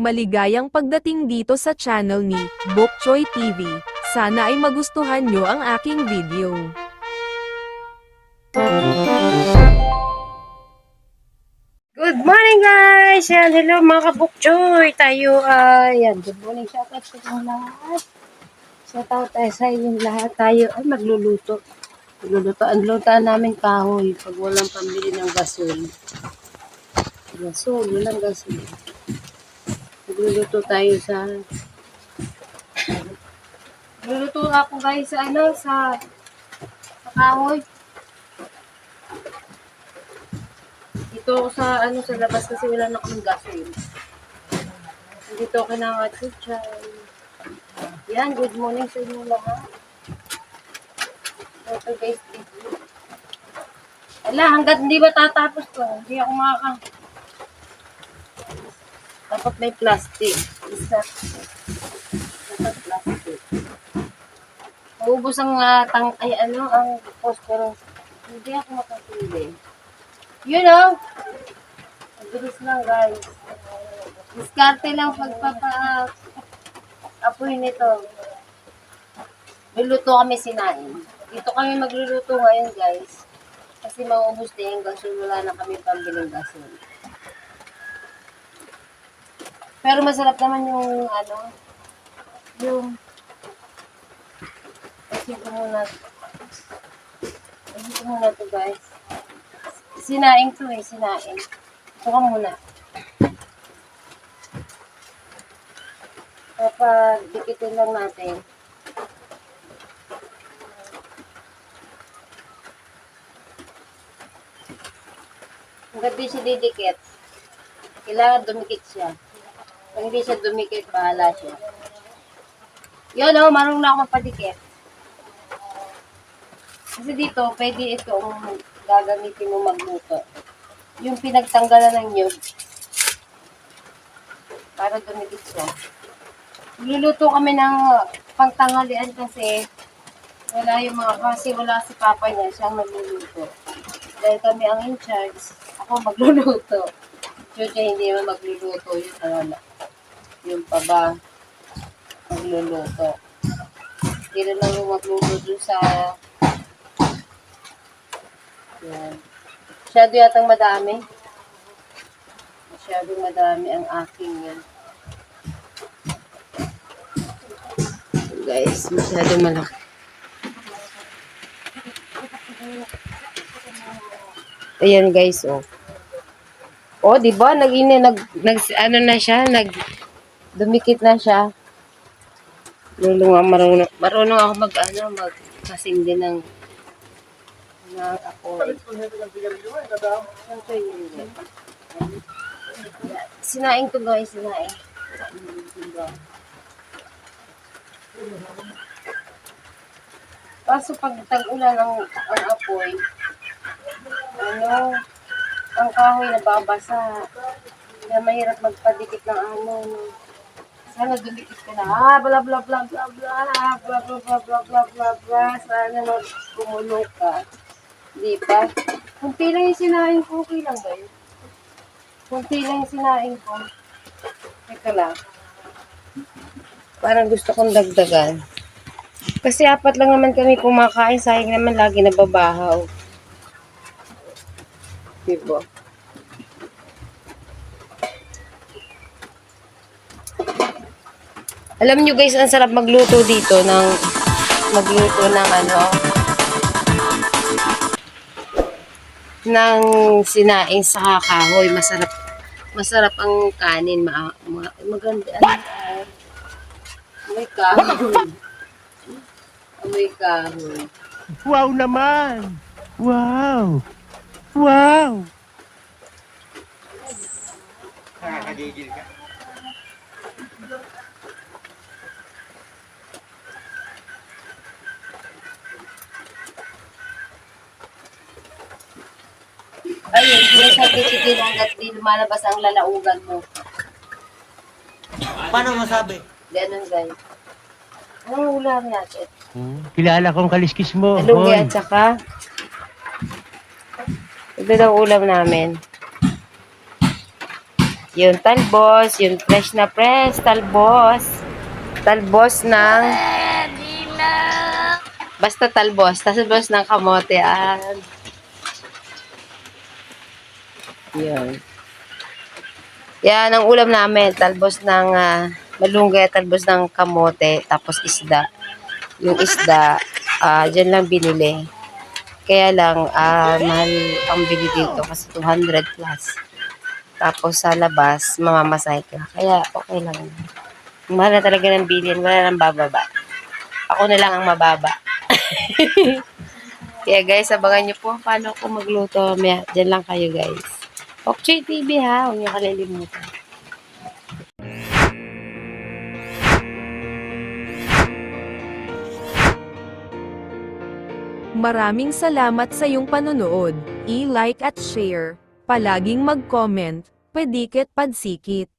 Maligayang pagdating dito sa channel ni Bok Choy TV. Sana ay magustuhan nyo ang aking video. Good morning guys! Yan, hello mga kabukchoy! Tayo ay, yan, good morning shout out sa inyong lahat. Shout out tayo sa inyong lahat. Tayo ay magluluto. Magluluto. Ang lutaan namin kahoy pag walang pambili ng gasol. Gasol, walang gasol. Magluluto tayo sa... Magluluto ako guys sa ano, sa, sa kahoy. Dito ako sa ano sa labas kasi wala na akong gasol. Dito ako na chuchay. Yan, good morning sa inyo lahat. Ito guys, ito. Ala, hanggat hindi ba tatapos to, hindi ako makaka... Dapat may plastic. Isa. Dapat plastic. Maubos ang ah, tang, ay ano, ang phosphorus. Hindi ako makapili. You know, mabilis lang guys. Diskarte lang pagpapa-apoy nito. Luluto kami sinain. Dito kami magluluto ngayon guys. Kasi mauubos na yung gasol. Wala na kami pambiling gasol. Pero masarap naman yung ano, yung kasi ko muna kasi ko muna to guys. Sinaing to eh, sinaing. Ito ka muna. Kapag dikitin lang natin. Hanggang di siya didikit. Kailangan dumikit siya. Pag hindi siya dumikit, bahala siya. Yun o, marunong na ako magpadikit. Kasi dito, pwede itong gagamitin mo magluto. Yung pinagtanggalan ng nyug. Para dumikit siya. Luluto kami ng pangtanghalian kasi wala yung mga, kasi wala si papa niya, siya ang magluluto. Dahil kami ang in charge, ako magluluto. Chucha hindi naman magluluto, yun ano, yung pa ba, magluluto. Hindi na lang yung magluluto sa yan. Masyado yatang madami. Masyadong madami ang aking yan. Guys, masyadong malaki. Ayan guys, oh. Oh, di ba? Nag, ini, nag, nag, ano na siya, nag, dumikit na siya. Lulunga, marunong, marunong ako mag, ano, mag, kasing din ng, na ako. Sinaing to guys, sinaing. Kaso pag tag-ulan ang, ang apoy, ano, ang kahoy nababasa. Kaya mahirap magpadikit ng ano. Sana dumikit ka na. Ah, bla bla bla bla bla. Bla bla bla bla bla bla bla. Sana mag kumulo ka. Di ba? Kunti lang yung sinaing ko. Okay lang ba yun? Kunti lang yung sinaing ko. Teka lang. Parang gusto kong dagdagan. Kasi apat lang naman kami kumakain. Sayang naman lagi nababahaw. Diba? Alam nyo guys, ang sarap magluto dito ng magluto ng ano ng sinaing sa kahoy. Masarap masarap ang kanin. Ma, ma, maganda. Ano, may kahoy. May kahoy. Wow naman! Wow! Wow! Nakakagigil ka. Hindi sa titigil hanggat di lumalabas ang lalaugan mo. Paano masabi? Ganun guys. Anong ulam natin? Hmm, kilala kong kaliskis mo. Alugi at saka ito daw ulam namin. Yung talbos, yung fresh na fresh, talbos. Talbos ng... Basta talbos, talbos ng kamote. Ah. Yun. Yan ang ulam namin, talbos ng ah, malunggay, talbos ng kamote, tapos isda. Yung isda, ah dyan lang binili. Kaya lang, ah, mahal ang bili dito kasi 200 plus. Tapos sa labas, mamamasay ka. Kaya okay lang. Mahal na talaga ng bilhin, wala nang bababa. Ako na lang ang mababa. Kaya guys, abangan nyo po paano ako magluto. Maya, dyan lang kayo guys. Pokchoy TV ha, huwag nyo kalilimutan. Maraming salamat sa iyong panonood. I-like at share. Palaging mag-comment. Pedikit padsikit.